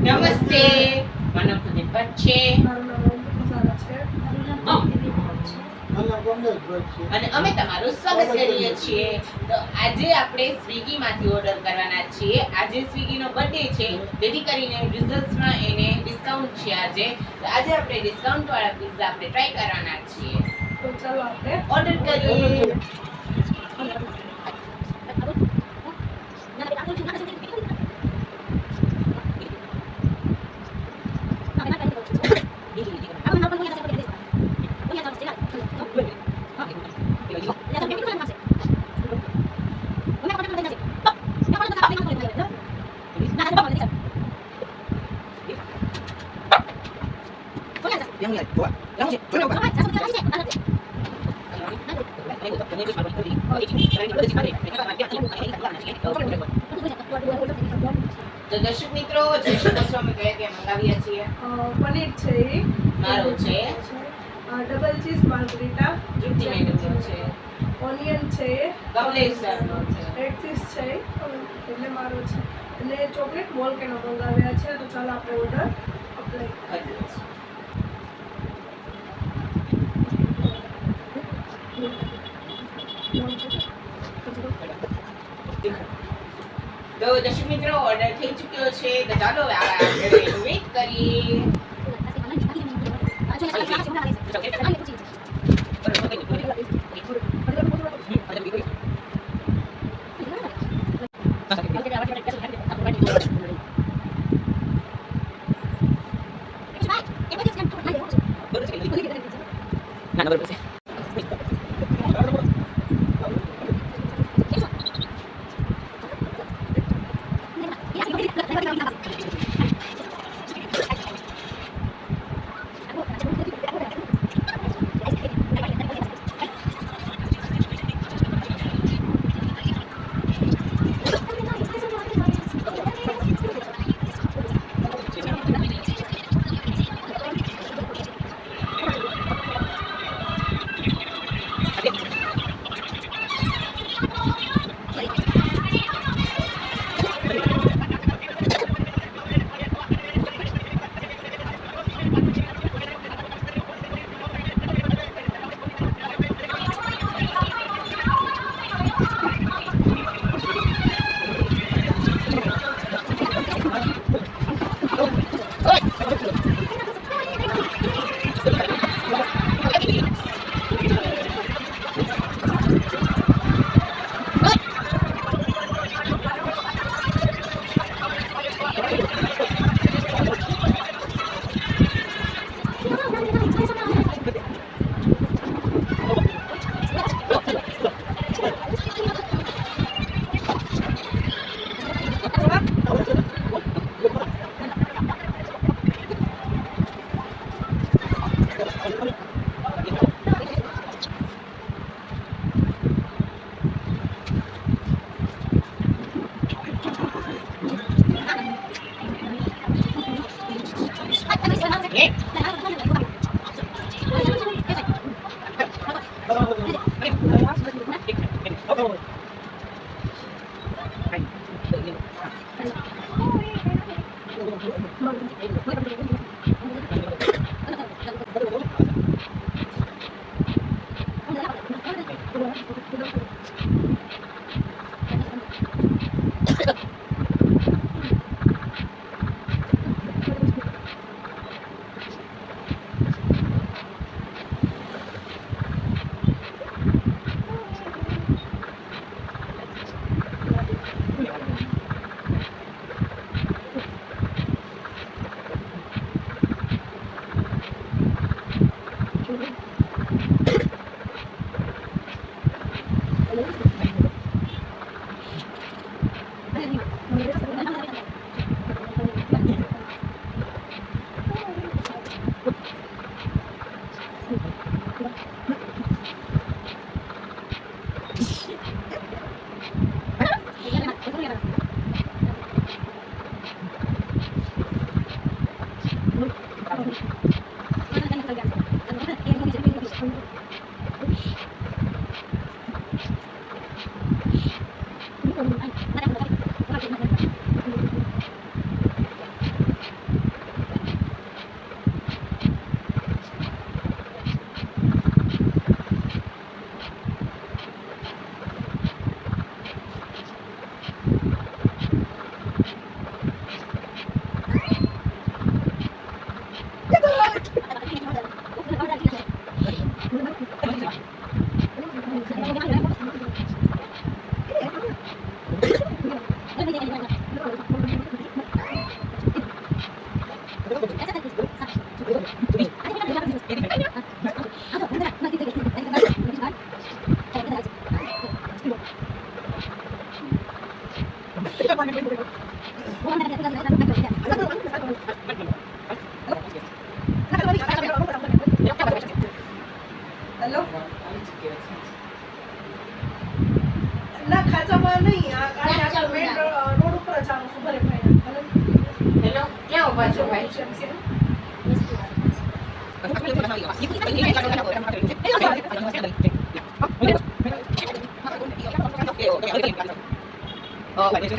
નમસ્તે. માનવ ભટ્ટ છે. અને અમે તમારું સ્વાગત કરીએ છીએ. તો આજે આપણે સ્વિગીમાંથી ઓર્ડર કરવાના છીએ. આજે સ્વિગીનો બર્થડે છે. જેથી કરીને રિઝલ્ટ્સમાં એને ડિસ્કાઉન્ટ છે આજે. તો આજે આપણે ડિસ્કાઉન્ટ વાળા પિઝા આપણે ટ્રાય કરવાના છીએ. તો ચાલો આપણે ઓર્ડર કરીએ. તો દર્શક મિત્રો જોઈ શકો અમે કયા કયા મંગાવ્યા છીએ. પનીર છે મારું છે. Double cheese margherita. તૃપ્તિ મેડમનો છે. ઓનિયન છે. કમલેશ સરનો છે. રેડ ચીઝ છે એટલે મારો છે. અને ચોકલેટ વોલ્કેનો મંગાવ્યા છે તો ચાલો આપણે ઓર્ડર અપ્લાય કરીએ છીએ. તો દર્શક મિત્રો ઓર્ડર થઈ ચૂક્યો છે તો ચાલો વેઇટ કરીએ ના નંબર પડશે Thank you. Gracias. હેલો ના ખાચામાં નહીં આ રોડ ઉપર જ આવું છું ભલે ભાઈ. હેલો ક્યાં ઊભા છો ભાઈ? છે, છે.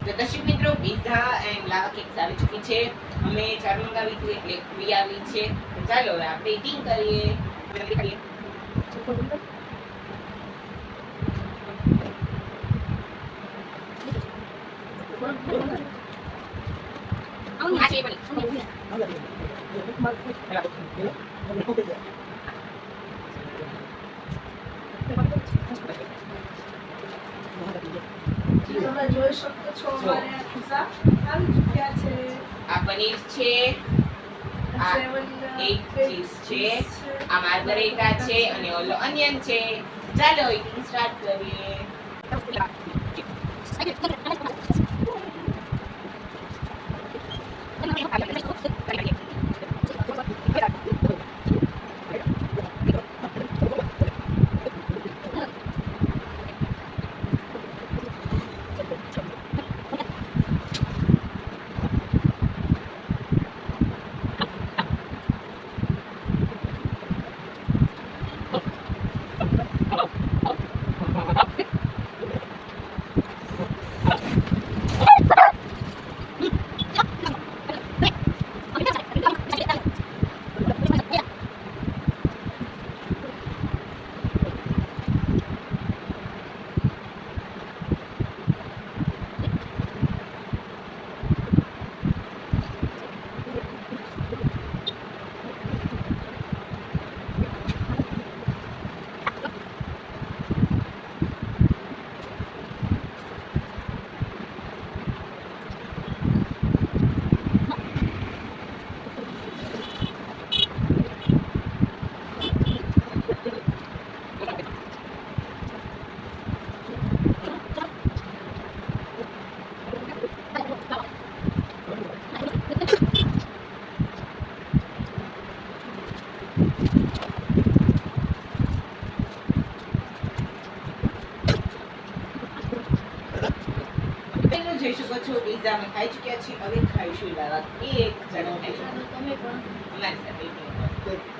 તો દર્શક મિત્રો પીઝા એન્ડ લાવા કેક્સ આવી ચૂકી છે અમે ચાર હતી આવી છે. ચાલો હવે આપણે ઇટિંગ કરીએ. જોઈ શકો છો અમારે ખિસ્સા આવી ચૂક્યા છે? આ પનીર છે. એક ચીઝ છે આ માર્ગરેટા છે અને ઓલો અનિયન છે. ચાલો eating સ્ટાર્ટ કરીએ. જોઈ શકો છો પીઝા અમે ખાઈ ચૂક્યા છીએ. હવે ખાઈશું એ એક જણો ખાઈશું તમે પણ.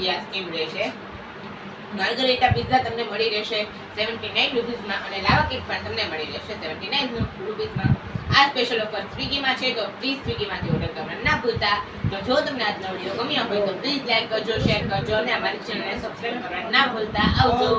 લગી આ સ્કીમ રહેશે માર્ગરેટા પિઝા તમને મળી રહેશે સેવન્ટી નાઇન રૂપીઝમાં અને લાવા કેક પણ તમને મળી રહેશે સેવન્ટી નાઇન રૂપીઝમાં આ સ્પેશિયલ ઓફર સ્વિગીમાં છે, તો પ્લીઝ સ્વિગીમાંથી ઓર્ડર કરવાનું ના ભૂલતા. તો જો તમને આજનો વીડિયો ગમ્યો હોય તો પ્લીઝ લાઈક કરજો શેર કરજો અને અમારી ચેનલને સબસ્ક્રાઇબ કરવાનું ના ભૂલતા. આવજો.